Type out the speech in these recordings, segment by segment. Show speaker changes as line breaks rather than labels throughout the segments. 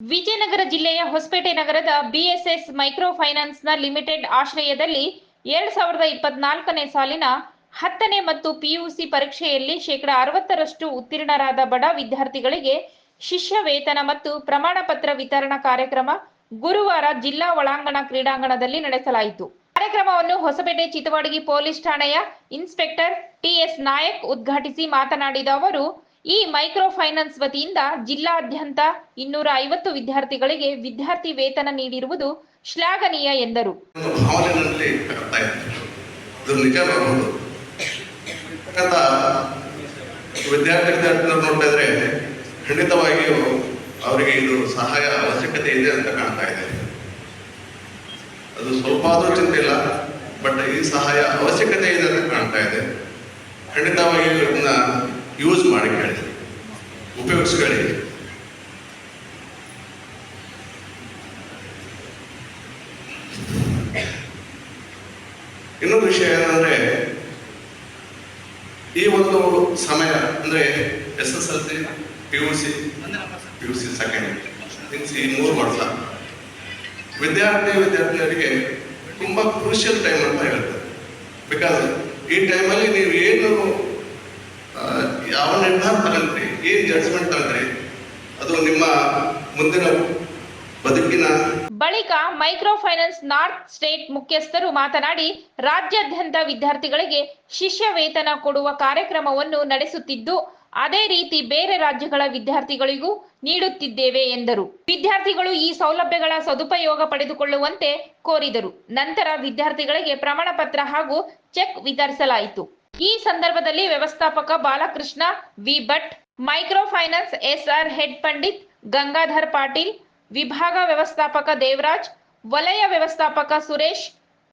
ವಿಜಯನಗರ ಜಿಲ್ಲೆಯ ಹೊಸಪೇಟೆ ನಗರದ BSS micro ಫೈನಾನ್ಸ್ನ limited ಆಶ್ರಯದಲ್ಲಿ ಎರಡ್ ಸಾವಿರದ ಇಪ್ಪತ್ನಾಲ್ಕನೇ ಸಾಲಿನ ಹತ್ತನೇ ಮತ್ತು ಪಿಯುಸಿ ಪರೀಕ್ಷೆಯಲ್ಲಿ ಶೇಕಡ ಅರವತ್ತರಷ್ಟು ಉತ್ತೀರ್ಣರಾದ ಬಡ ವಿದ್ಯಾರ್ಥಿಗಳಿಗೆ ಶಿಷ್ಯ ವೇತನ ಮತ್ತು ಪ್ರಮಾಣ ಪತ್ರ ವಿತರಣಾ ಕಾರ್ಯಕ್ರಮ ಗುರುವಾರ ಜಿಲ್ಲಾ ಒಳಾಂಗಣ ಕ್ರೀಡಾಂಗಣದಲ್ಲಿ ನಡೆಸಲಾಯಿತು. ಕಾರ್ಯಕ್ರಮವನ್ನು ಹೊಸಪೇಟೆ ಚಿತ್ತವಾಡಗಿ ಪೊಲೀಸ್ ಠಾಣೆಯ ಇನ್ಸ್ಪೆಕ್ಟರ್ ಟಿಎಸ್ ನಾಯಕ್ ಉದ್ಘಾಟಿಸಿ ಮಾತನಾಡಿದ ಅವರು ಈ ಮೈಕ್ರೋ ಫೈನಾನ್ಸ್ ವತಿಯಿಂದ ಜಿಲ್ಲಾದ್ಯಂತ ಇನ್ನೂರ ಐವತ್ತು ವಿದ್ಯಾರ್ಥಿಗಳಿಗೆ ವಿದ್ಯಾರ್ಥಿ ವೇತನ ನೀಡಿರುವುದು ಶ್ಲಾಘನೀಯ ಎಂದರು.
ವಿದ್ಯಾರ್ಥಿ ಖಂಡಿತವಾಗಿಯೂ ಅವರಿಗೆ ಇದು ಸಹಾಯ ಅವಶ್ಯಕತೆ ಇದೆ ಅಂತ ಕಾಣ್ತಾ ಇದೆ. ಅದು ಸ್ವಲ್ಪ ಆದರೂ ಚಿಂತೆ ಇಲ್ಲ, ಬಟ್ ಈ ಸಹಾಯ ಅವಶ್ಯಕತೆ ಇದೆ ಅಂತ ಕಾಣ್ತಾ ಇದೆ ಖಂಡಿತವಾಗಿಯೂ ಇದನ್ನ ಯೂಸ್ ಮಾಡಿ ಕೇಳಿ ಉಪಯೋಗಿಸ್ಕೊಳ್ಳಿ ಇನ್ನೊಂದು ವಿಷಯ ಏನಂದ್ರೆ, ಈ ಒಂದು ಸಮಯ ಅಂದ್ರೆ S S L C, P U C, P U C second ಈ ಮೂರು ವರ್ಷ ವಿದ್ಯಾರ್ಥಿ ವಿದ್ಯಾರ್ಥಿಗಳಿಗೆ ತುಂಬಾ ಕ್ರೂಷಿಯಲ್ ಟೈಮ್ ಅಂತ ಹೇಳ್ತಾರೆ ಬಿಕಾಸ್ ಈ ಟೈಮಲ್ಲಿ ನೀವು ಏನು ಯಾವ ನಿರ್ಧಾರ ತಗೊಂಡ್ರಿ ಏನ್ ಜಡ್ಜ್ಮೆಂಟ್ ತಗೊಂಡ್ರಿ ಅದು ನಿಮ್ಮ ಮುಂದಿನ ಬದುಕಿನ
ಬಳಿಕ ಮೈಕ್ರೋ ಫೈನಾನ್ಸ್ ನಾರ್ತ್ ಸ್ಟೇಟ್ ಮುಖ್ಯಸ್ಥರು ಮಾತನಾಡಿ, ರಾಜ್ಯಾದ್ಯಂತ ವಿದ್ಯಾರ್ಥಿಗಳಿಗೆ ಶಿಷ್ಯ ವೇತನ ಕೊಡುವ ಕಾರ್ಯಕ್ರಮವನ್ನು ನಡೆಸುತ್ತಿದ್ದು, ಅದೇ ರೀತಿ ಬೇರೆ ರಾಜ್ಯಗಳ ವಿದ್ಯಾರ್ಥಿಗಳಿಗೂ ನೀಡುತ್ತಿದ್ದೇವೆ ಎಂದರು. ವಿದ್ಯಾರ್ಥಿಗಳು ಈ ಸೌಲಭ್ಯಗಳ ಸದುಪಯೋಗ ಪಡೆದುಕೊಳ್ಳುವಂತೆ ಕೋರಿದರು. ನಂತರ ವಿದ್ಯಾರ್ಥಿಗಳಿಗೆ ಪ್ರಮಾಣ ಪತ್ರ ಹಾಗೂ ಚೆಕ್ ವಿತರಿಸಲಾಯಿತು. ಈ ಸಂದರ್ಭದಲ್ಲಿ ವ್ಯವಸ್ಥಾಪಕ Balakrishna V Bhat micro finance SR head Pandit Gangadhar Patil, ವಿಭಾಗ ವ್ಯವಸ್ಥಾಪಕ ದೇವರಾಜ್, ವಲಯ ವ್ಯವಸ್ಥಾಪಕ ಸುರೇಶ್,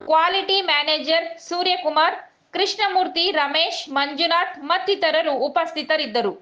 ಕ್ವಾಲಿಟಿ ಮ್ಯಾನೇಜರ್ ಸೂರ್ಯಕುಮಾರ್, ಕೃಷ್ಣಮೂರ್ತಿ ರಮೇಶ್, ಮಂಜುನಾಥ್ ಮತ್ತಿತರರು ಉಪಸ್ಥಿತರಿದ್ದರು.